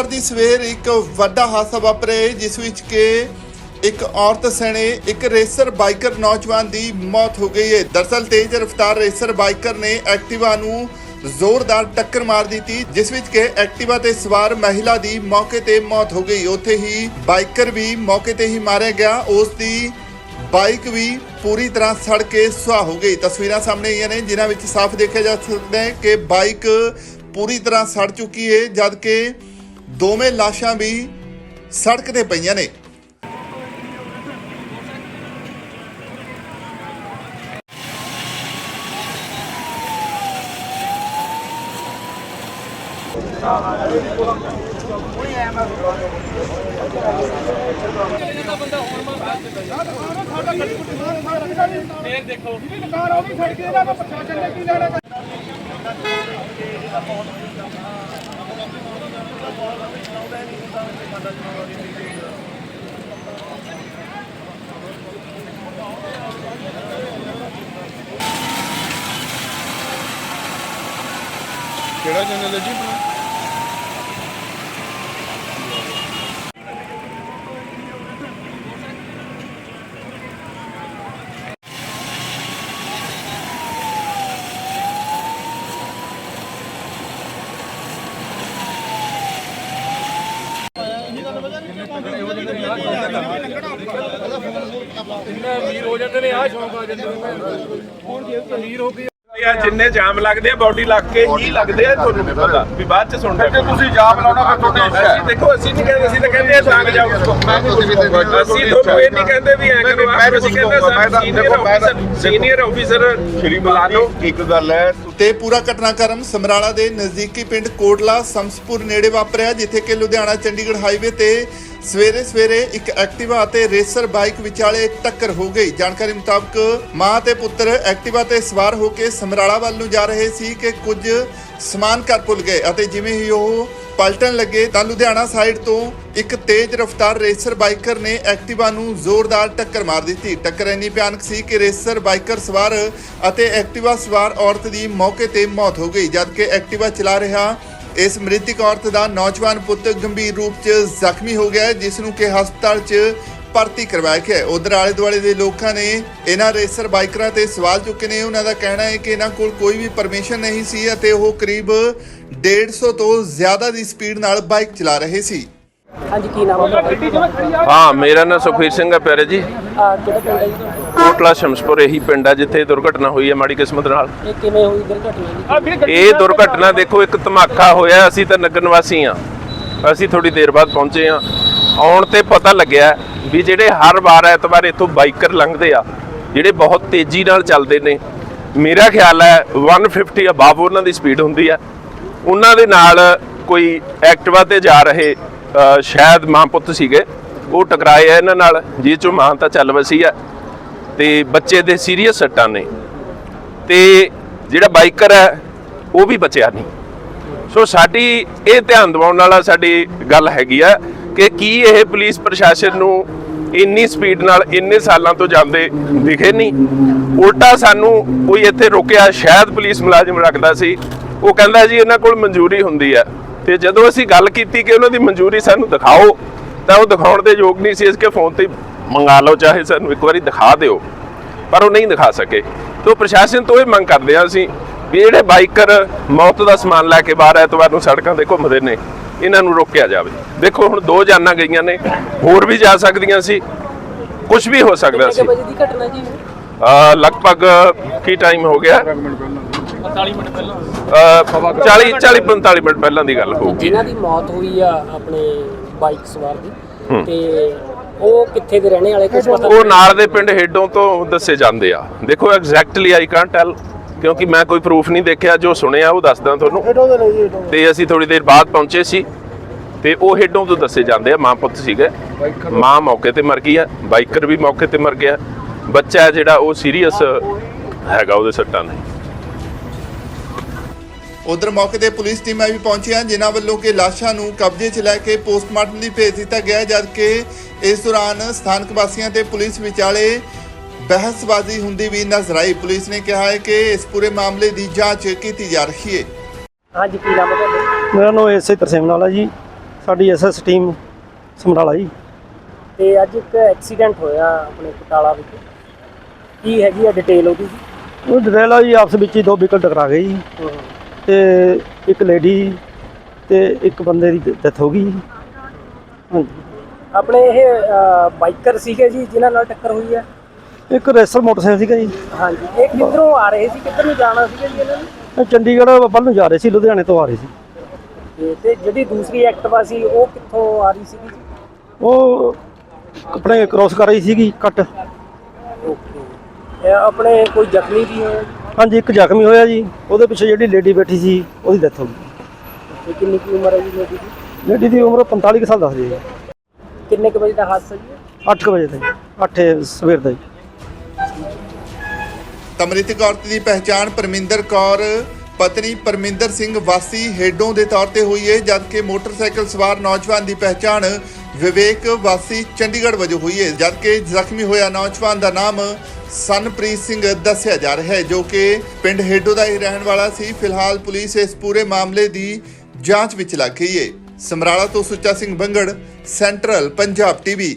ਐਤਵਾਰ ਦੀ ਸਵੇਰ ਇੱਕ ਵੱਡਾ ਹਾਦਸਾ ਵਾਪਰਿਆ ਜਿਸ ਵਿੱਚ ਕਿ ਇੱਕ ਔਰਤ ਸਣੇ ਇੱਕ ਰੇਸਰ ਬਾਈਕਰ ਨੌਜਵਾਨ ਦੀ ਮੌਤ ਹੋ ਗਈ ਹੈ। ਦਰਸਲ ਤੇਜ਼ ਰਫ਼ਤਾਰ ਰੇਸਰ ਬਾਈਕਰ ਨੇ ਐਕਟਿਵਾ ਨੂੰ ਜ਼ੋਰਦਾਰ ਟੱਕਰ ਮਾਰ ਦਿੱਤੀ, ਜਿਸ ਵਿੱਚ ਕਿ ਐਕਟਿਵਾ ਤੇ ਸਵਾਰ ਮਹਿਲਾ ਦੀ ਮੌਕੇ ਤੇ ਮੌਤ ਹੋ ਗਈ। ਉੱਥੇ ਹੀ ਬਾਈਕਰ ਵੀ ਮੌਕੇ ਤੇ ਹੀ ਮਾਰਿਆ ਗਿਆ। ਉਸ ਦੀ ਬਾਈਕ ਵੀ ਪੂਰੀ ਤਰ੍ਹਾਂ ਸੜ ਕੇ ਸੁਆਹ ਹੋ ਗਈ। ਤਸਵੀਰਾਂ ਸਾਹਮਣੇ ਆਈਆਂ ਨੇ, ਜਿਨ੍ਹਾਂ ਵਿੱਚ ਸਾਫ਼ ਦੇਖਿਆ ਜਾ ਸਕਦਾ ਹੈ ਕਿ ਬਾਈਕ ਪੂਰੀ ਤਰ੍ਹਾਂ ਸੜ ਚੁੱਕੀ ਹੈ, ਜਦ ਕਿ ਦੋਵੇਂ ਲਾਸ਼ਾਂ ਵੀ ਸੜਕ ਤੇ ਪਈਆਂ ਨੇ। ਫੇਰ ਦੇਖੋ ਦੁਕਾਨ ਉਹ ਵੀ ਛੱਡ ਕੇ ਇਹਦਾ ਪ੍ਰਸ਼ਾਸਨ ਨੇ ਕੀ ਲੈਣਾ ਕਿਹੜਾ ਚੈਨਲ ਹੈ ਜੀ ਆਪਣਾ? ਅਮੀਰ ਹੋ ਜਾਂਦੇ ਨੇ ਆਹ ਸ਼ੌਂਕ ਆ ਜਾਂਦੇ ਨੇ ਹੁਣ ਜੇ ਅਮੀਰ ਹੋ ਕੇ ਆ ਜਿੰਨੇ ਜਾਮ ਲੱਗਦੇ ਆ ਬਾਡੀ ਲੱਗ ਕੇ ਹੀ ਲੱਗਦੇ ਆ ਤੁਹਾਨੂੰ ਵੀ ਪਤਾ। ਵੀ ਬਾਅਦ ਚ ਸੁਣਦੇ ਜੇ ਤੁਸੀਂ ਜਾਮ ਲਾਉਣਾ ਫਿਰ ਤੁਹਾਡੇ ਇੱਛਾ ਅਸੀਂ ਦੇਖੋ ਅਸੀਂ ਨਹੀਂ ਕਹਿੰਦੇ ਅਸੀਂ ਤਾਂ ਕਹਿੰਦੇ ਆ ਸੰਗ ਜਾਓ ਅਸੀਂ ਤੁਹਾਨੂੰ ਇਹ ਨਹੀਂ ਕਹਿੰਦੇ ਵੀ ਐ ਕਰੋ ਅਸੀਂ ਕਹਿੰਦੇ ਸਾਨੂੰ senior officer senior officer Shri ਬੁਲਾ ਲਓ। ਇੱਕ ਗੱਲ ਹੈ। ਤੇ ਪੂਰਾ ਘਟਨਾਕ੍ਰਮ ਸਮਰਾਲਾ ਦੇ ਨਜ਼ਦੀਕੀ ਪਿੰਡ ਕੋਟਲਾ ਸਮਸਪੁਰ ਨੇੜੇ ਵਾਪਰਿਆ ਜਿੱਥੇ ਕਿ ਲੁਧਿਆਣਾ ਚੰਡੀਗੜ੍ਹ ਹਾਈਵੇ ਤੇ ਸਵੇਰੇ ਸਵੇਰੇ ਇੱਕ ਐਕਟਿਵਾ ਅਤੇ ਰੇਸਰ ਬਾਈਕ ਵਿਚਾਲੇ ਟੱਕਰ ਹੋ ਗਈ। ਜਾਣਕਾਰੀ ਮੁਤਾਬਕ ਮਾਂ ਤੇ ਪੁੱਤਰ ਐਕਟਿਵਾ ਤੇ ਸਵਾਰ ਹੋ ਕੇ ਸਮਰਾਲਾ ਵੱਲ ਨੂੰ ਜਾ ਰਹੇ ਸੀ ਕਿ ਕੁਝ ਸਮਾਨ ਘਰ ਭੁੱਲ ਗਏ ਅਤੇ ਜਿਵੇਂ ਹੀ ਉਹ ਪਲਟਣ ਲੱਗੇ ਤਾਂ ਲੁਧਿਆਣਾ ਸਾਈਡ ਤੋਂ ਇੱਕ ਤੇਜ਼ ਰਫ਼ਤਾਰ ਰੇਸਰ ਬਾਈਕਰ ਨੇ ਐਕਟਿਵਾ ਨੂੰ ਜ਼ੋਰਦਾਰ ਟੱਕਰ ਮਾਰ ਦਿੱਤੀ। ਟੱਕਰ ਇੰਨੀ ਭਿਆਨਕ ਸੀ ਕਿ ਰੇਸਰ ਬਾਈਕਰ ਸਵਾਰ ਅਤੇ ਐਕਟਿਵਾ ਸਵਾਰ ਔਰਤ ਦੀ ਮੌਕੇ ਤੇ ਮੌਤ ਹੋ ਗਈ, ਜਦਕਿ ਐਕਟਿਵਾ ਚਲਾ ਰਿਹਾ ਇਸ ਮ੍ਰਿਤਕ ਔਰਤ ਦਾ ਨੌਜਵਾਨ ਪੁੱਤ ਗੰਭੀਰ ਰੂਪ 'ਚ ਜ਼ਖਮੀ ਹੋ ਗਿਆ ਜਿਸ ਨੂੰ ਕਿ ਹਸਪਤਾਲ 'ਚ ਭਰਤੀ ਕਰਵਾਇਆ ਗਿਆ ਉਧਰ ਆਲੇ ਦੁਆਲੇ ਦੇ ਲੋਕਾਂ ਨੇ ਇਹਨਾਂ ਰੇਸਰ ਬਾਈਕਰਾਂ ਤੇ ਸਵਾਲ ਚੁੱਕੇ ਨੇ। ਉਹਨਾਂ ਦਾ ਕਹਿਣਾ ਹੈ ਕਿ ਇਹਨਾਂ ਕੋਲ ਕੋਈ ਵੀ ਪਰਮਿਸ਼ਨ ਨਹੀਂ ਸੀ ਅਤੇ ਉਹ ਕਰੀਬ 150 ਤੋਂ ਜ਼ਿਆਦਾ ਦੀ ਸਪੀਡ ਨਾਲ ਬਾਈਕ ਚਲਾ ਰਹੇ ਸੀ। ਹਾਂਜੀ ਕੀ ਨਾਮ ਹੈ ਤੁਹਾਡਾ? ਹਾਂ ਮੇਰਾ ਨਾਮ ਸੁਖਵੀਰ ਸਿੰਘ ਹੈ ਪਿਆਰੇ ਜੀ। ਕਿਹੜਾ ਪਿੰਡ ਹੈ ਜੀ ਤੁਹਾਡਾ? ਕੋਟਲਾ ਸ਼ਮਸਪੁਰ ਇਹੀ ਪਿੰਡ ਆ ਜਿੱਥੇ ਦੁਰਘਟਨਾ ਹੋਈ ਹੈ ਮਾੜੀ ਕਿਸਮਤ ਨਾਲ। ਇਹ ਕਿਵੇਂ ਹੋਈ ਦੁਰਘਟਨਾ ਜੀ? ਇਹ ਦੁਰਘਟਨਾ ਦੇਖੋ ਇੱਕ ਧਮਾਕਾ ਹੋਇਆ ਅਸੀਂ ਤਾਂ ਨਗਰ ਨਿਵਾਸੀ ਆ। ਅਸੀਂ ਥੋੜੀ ਦੇਰ ਬਾਅਦ ਪਹੁੰਚੇ ਆ। ਆਉਣ ਤੇ ਪਤਾ ਲੱਗਿਆ ਵੀ ਜਿਹੜੇ ਹਰ ਵਾਰ ਐਤਵਾਰ ਇੱਥੋਂ ਬਾਈਕਰ ਲੰਘਦੇ ਆ ਜਿਹੜੇ ਬਹੁਤ ਤੇਜ਼ੀ ਨਾਲ ਚੱਲਦੇ ਨੇ। ਮੇਰਾ ਖਿਆਲ ਹੈ 150 ਅਬਾਵ ਉਹਨਾਂ ਦੀ ਸਪੀਡ ਹੁੰਦੀ ਆ। ਉਹਨਾਂ ਦੇ ਨਾਲ ਕੋਈ ਐਕਟਿਵਾ ਤੇ ਜਾ ਰਹੇ ਸ਼ਾਇਦ ਮਾਂ ਪੁੱਤ ਸੀਗੇ। ਉਹ ਟਕਰਾਏ ਆ ਇਹਨਾਂ ਨਾਲ। ਜਿਹ ਚੋਂ ਮਾਂ ਤਾਂ ਚੱਲ ਵਸੀ ਆ। ਤੇ ਬੱਚੇ ਦੇ ਸੀਰੀਅਸ ਸੱਟਾਂ ਨੇ। ਤੇ ਜਿਹੜਾ ਬਾਈਕਰ ਹੈ, ਉਹ ਵੀ ਬਚਿਆ ਨਹੀਂ। ਸੋ ਸਾਡੀ ਇਹ ਧਿਆਨ ਦਿਵਾਉਣ ਵਾਲਾ ਸਾਡੀ ਗੱਲ ਹੈਗੀ ਆ ਕਿ ਕੀ ਇਹ ਪੁਲਿਸ ਪ੍ਰਸ਼ਾਸਨ ਨੂੰ ਇੰਨੀ ਸਪੀਡ ਨਾਲ ਇੰਨੇ ਸਾਲਾਂ ਤੋਂ ਜਾਂਦੇ ਦਿਖੇ ਨਹੀਂ। ਉਲਟਾ ਸਾਨੂੰ ਕੋਈ ਇੱਥੇ ਰੁਕਿਆ, ਸ਼ਾਇਦ ਪੁਲਿਸ ਮੁਲਾਜ਼ਮ ਰੱਖਦਾ ਸੀ। ਉਹ ਕਹਿੰਦਾ ਜੀ, ਇਹਨਾਂ ਕੋਲ ਮਨਜ਼ੂਰੀ ਹੁੰਦੀ ਆ। ਤੇ ਜਦੋਂ ਅਸੀਂ ਗੱਲ ਕੀਤੀ ਕਿ ਉਹਨਾਂ ਦੀ ਮਨਜ਼ੂਰੀ ਸਾਨੂੰ ਦਿਖਾਓ ਤਾਂ ਉਹ ਦਿਖਾਉਣ ਦੇ ਯੋਗ ਨਹੀਂ ਸੀ ਇਸ ਕੇ ਫੋਨ ਤੇ ਮੰਗਾ ਲਓ ਚਾਹੇ ਸਾਨੂੰ ਇੱਕ ਵਾਰੀ ਦਿਖਾ ਦਿਓ ਪਰ ਉਹ ਨਹੀਂ ਦਿਖਾ ਸਕੇ। ਤੋਂ ਪ੍ਰਸ਼ਾਸਨ ਤੋਂ ਇਹ ਮੰਗ ਕਰਦੇ ਹਾਂ ਅਸੀਂ ਵੀ ਜਿਹੜੇ ਬਾਈਕਰ ਮੌਤ ਦਾ ਸਮਾਨ ਲੈ ਕੇ ਬਾਹਰ ਐਤਵਾਰ ਨੂੰ ਸੜਕਾਂ ਤੇ ਘੁੰਮਦੇ ਨੇ ਇਹਨਾਂ ਨੂੰ ਰੋਕਿਆ ਜਾਵੇ। ਦੇਖੋ ਹੁਣ ਦੋ ਜਾਨਾਂ ਗਈਆਂ ਨੇ ਹੋਰ ਵੀ ਜਾ ਸਕਦੀਆਂ ਸੀ ਕੁਝ ਵੀ ਹੋ ਸਕਦਾ ਸੀ। ਲਗਭਗ ਕੀ ਟਾਈਮ ਹੋ ਗਿਆ? 45 ਮਿੰਟ ਪਹਿਲਾਂ। ਅਹ 40 40 45 ਮਿੰਟ ਪਹਿਲਾਂ ਦੀ ਗੱਲ ਹੋਊਗੀ। ਜਿਨ੍ਹਾਂ ਦੀ ਮੌਤ ਹੋਈ ਆ ਆਪਣੇ ਬਾਈਕ ਸਵਾਰ ਦੀ ਤੇ ਉਹ ਕਿੱਥੇ ਦੇ ਰਹਿਣੇ ਵਾਲੇ ਕੁਝ ਪਤਾ ਉਹ ਨਾਲ ਦੇ ਪਿੰਡ ਹੇਡੋਂ ਤੋਂ ਦੱਸੇ ਜਾਂਦੇ ਆ। ਦੇਖੋ ਐਗਜ਼ੈਕਟਲੀ ਆਈ ਕੈਨਟ ਟੈਲ ਕਿਉਂਕਿ ਮੈਂ ਕੋਈ ਪ੍ਰੂਫ ਨਹੀਂ ਦੇਖਿਆ ਜੋ ਸੁਣਿਆ ਉਹ ਦੱਸਦਾ ਤੁਹਾਨੂੰ। ਤੇ ਅਸੀਂ ਥੋੜੀ ਦੇਰ ਬਾਅਦ ਪਹੁੰਚੇ ਸੀ ਤੇ ਉਹ ਹੇਡੋਂ ਤੋਂ ਦੱਸੇ ਜਾਂਦੇ ਆ ਮਾਂ ਪੁੱਤ ਸੀਗੇ। ਮਾਂ ਮੌਕੇ ਤੇ ਮਰ ਗਈ ਆ ਬਾਈਕਰ ਵੀ ਮੌਕੇ ਤੇ ਮਰ ਗਿਆ। ਬੱਚਾ ਜਿਹੜਾ ਉਹ ਸੀਰੀਅਸ ਹੈਗਾ ਉਹਦੇ ਸੱਟਾਂ ਨੇ। ਉਧਰ ਮੌਕੇ ਤੇ ਪੁਲਿਸ ਟੀਮਾਂ ਵੀ ਪਹੁੰਚੀਆਂ ਜਿਨ੍ਹਾਂ ਵੱਲੋਂ ਕਿ ਲਾਸ਼ਾਂ ਨੂੰ ਕਬਜ਼ੇ 'ਚ ਲੈ ਕੇ ਪੋਸਟਮਾਰਟਮ ਲਈ ਭੇਜ ਦਿੱਤਾ ਗਿਆ ਜਦਕਿ ਇਸ ਦੌਰਾਨ ਸਥਾਨਕ ਵਾਸੀਆਂ ਤੇ ਪੁਲਿਸ ਵਿਚਾਲੇ ਬਹਿਸਬਾਜ਼ੀ ਹੁੰਦੀ ਵੀ ਨਜ਼ਰ ਆਈ। ਪੁਲਿਸ ਨੇ ਕਿਹਾ ਹੈ ਕਿ ਇਸ ਪੂਰੇ ਮਾਮਲੇ ਦੀ ਜਾਂਚ ਕੀਤੀ ਜਾ ਰਹੀ ਹੈ। ਹਾਂਜੀ ਕੀ ਨਾਮ ਹੈ ਤੁਹਾਡਾ? ਮੇਰਾ ਨਾਮ ਐਸਏ ਤਰਸੇਮ ਵਾਲਾ ਜੀ। ਸਾਡੀ ਐਸਐਸ ਟੀਮ ਸਮਰਾਲਾ ਜੀ। ਤੇ ਅੱਜ ਇੱਕ ਐਕਸੀਡੈਂਟ ਹੋਇਆ ਆਪਣੇ ਕਟਾਲਾ ਵਿੱਚ। ਕੀ ਹੈਗੀ ਆ ਡਿਟੇਲ ਉਹਦੀ? ਜੀ ਉਹ ਡਰੇਲਾ ਜੀ ਆਪਸ ਵਿੱਚ ਹੀ ਦੋ ਵਹੀਕਲ ਟਕਰਾ ਗਏ ਜੀ। ਤੇ ਇੱਕ ਲੇਡੀ ਤੇ ਇੱਕ ਬੰਦੇ ਦੀ ਡੈਥ ਹੋ ਗਈ ਹਾਂਜੀ। ਆਪਣੇ ਇਹ ਬਾਈਕਰ ਸੀਗੇ ਜੀ ਜਿਨ੍ਹਾਂ ਨਾਲ ਟੱਕਰ ਹੋਈ ਹੈ? ਇੱਕ ਰੇਸਰ ਮੋਟਰਸਾਈਕਲ ਸੀਗਾ ਜੀ। ਹਾਂਜੀ ਇਹ ਕਿੱਧਰੋਂ ਆ ਰਹੇ ਸੀ? ਕਿੱਧਰ ਨੂੰ ਜਾਣਾ ਸੀਗਾ ਜੀ ਇਹਨਾਂ ਨੇ? ਇਹ ਚੰਡੀਗੜ੍ਹ ਵੱਲ ਨੂੰ ਜਾ ਰਹੇ ਸੀ ਲੁਧਿਆਣੇ ਤੋਂ ਆ ਰਹੇ ਸੀ। ਤੇ- ਤੇ ਜਿਹੜੀ ਦੂਸਰੀ ਐਕਟਿਵਾ ਸੀ ਉਹ ਕਿੱਥੋਂ ਆ ਰਹੀ ਸੀਗੀ ਜੀ? ਉਹ ਆਪਣੇ ਕ੍ਰੋਸ ਕਰ ਰਹੀ ਸੀਗੀ ਕੱਟ। ਓਕੇ। ਇਹ ਆਪਣੇ ਕੋਈ ਜ਼ਖਮੀ ਵੀ ਜੀ ਹਾਂਜੀ ਇੱਕ ਜ਼ਖਮੀ ਹੋਇਆ ਜੀ। ਉਹਦੇ ਪਿੱਛੇ ਜਿਹੜੀ ਲੇਡੀ ਬੈਠੀ ਸੀ ਉਹਦੀ ਡੈਥ ਹੋ ਗਈ। ਤੇ ਕਿੰਨੀ ਕੀ ਉਮਰ ਹੈ ਜੀ ਲੇਡੀ ਦੀ? ਲੇਡੀ ਦੀ ਉਮਰ 45 ਕੁ ਸਾਲ ਦੱਸਦੀ ਹੈ ਕਿੰਨੇ ਕੁ ਵਜੇ ਦਾ ਹਾਦਸਾ ਜੀ? 8 ਵਜੇ ਦਾ 8 ਸਵੇਰ ਦਾ ਜੀ। ਤਮ੍ਰਿਤਕ ਔਰਤ ਦੀ ਪਹਿਚਾਣ ਪਰਮਿੰਦਰ ਕੌਰ ਪਤਨੀ ਪਰਮਿੰਦਰ ਸਿੰਘ ਵਾਸੀ ਹੇਡੋਂ ਦੇ ਤੌਰ ਤੇ ਹੋਈ ਹੈ ਜਦਕਿ ਮੋਟਰਸਾਈਕਲ ਸਵਾਰ ਨੌਜਵਾਨ ਦੀ ਪਹਿਚਾਣ ਵਿਵੇਕ ਵਾਸੀ ਚੰਡੀਗੜ੍ਹ ਵਜੋਂ ਹੋਈ ਹੈ ਜਦਕਿ ਜ਼ਖਮੀ ਹੋਇਆ ਨੌਜਵਾਨ ਦਾ ਨਾਮ ਸਨਪ੍ਰੀਤ ਸਿੰਘ ਦੱਸਿਆ ਜਾ ਰਿਹਾ ਹੈ, ਜੋ ਕਿ ਪਿੰਡ ਹੇਡੋ ਦਾ ਹੀ ਰਹਿਣ ਵਾਲਾ ਸੀ। ਫਿਲਹਾਲ ਪੁਲਿਸ ਇਸ ਪੂਰੇ ਮਾਮਲੇ ਦੀ ਜਾਂਚ ਵਿੱਚ ਲੱਗ ਗਈ ਹੈ ਸਮਰਾਲਾ ਤੋਂ ਸੁੱਚਾ ਸਿੰਘ ਬੰਗੜ, ਸੈਂਟਰਲ ਪੰਜਾਬ ਟੀਵੀ।